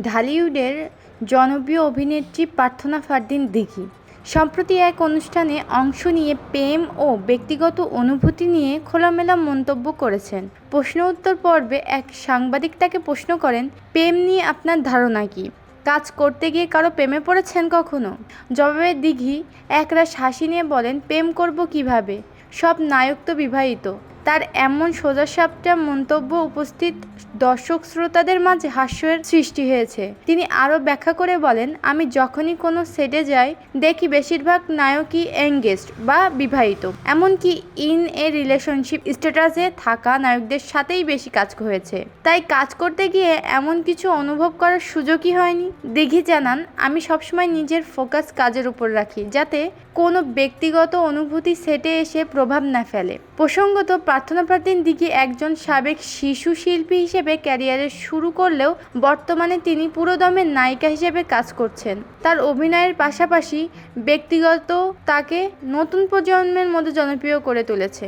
ঢালিউডের জনপ্রিয় অভিনেত্রী প্রার্থনা ফারদিন দিঘি। সম্প্রতি এক অনুষ্ঠানে অংশ নিয়ে প্রেম ও ব্যক্তিগত অনুভূতি নিয়ে খোলামেলা মন্তব্য করেছেন। প্রশ্ন উত্তর পর্বে এক সাংবাদিক তাকে প্রশ্ন করেন, প্রেম নিয়ে আপনার ধারণা কী? কাজ করতে গিয়ে কারও প্রেমে পড়েছেন কখনো? জবাবে দিঘি, একরাশ হাসি নিয়ে বলেন, প্রেম করব কীভাবে? সব নায়ক তো বিবাহিত। তার এমন সোজাসাপটা মন্তব্য উপস্থিত দর্শক শ্রোতাদের মাঝে হাস্যের সৃষ্টি হয়েছে। তিনি আরও ব্যাখ্যা করে বলেন, আমি যখনই কোনো সেটে যাই, দেখি বেশিরভাগ নায়কই এঙ্গেজড বা বিবাহিত। এমনকি ইন এ রিলেশনশিপ স্ট্যাটাসে থাকা নায়কদের সাথেই বেশি কাজ হয়েছে। তাই কাজ করতে গিয়ে এমন কিছু অনুভব করার সুযোগই হয়নি। দিঘি জানান, আমি সবসময় নিজের ফোকাস কাজের উপর রাখি, যাতে কোনো ব্যক্তিগত অনুভূতি সেটে এসে প্রভাব না ফেলে। প্রসঙ্গত প্রার্থনা প্রার্থীন দিকে একজন সাবেক শিশু শিল্পী হিসেবে ক্যারিয়ারে শুরু করলেও বর্তমানে তিনি পুরোদমে নায়িকা হিসেবে কাজ করছেন। তার অভিনয়ের পাশাপাশি ব্যক্তিগত তাকে নতুন প্রজন্মের মধ্যে জনপ্রিয় করে তুলেছে।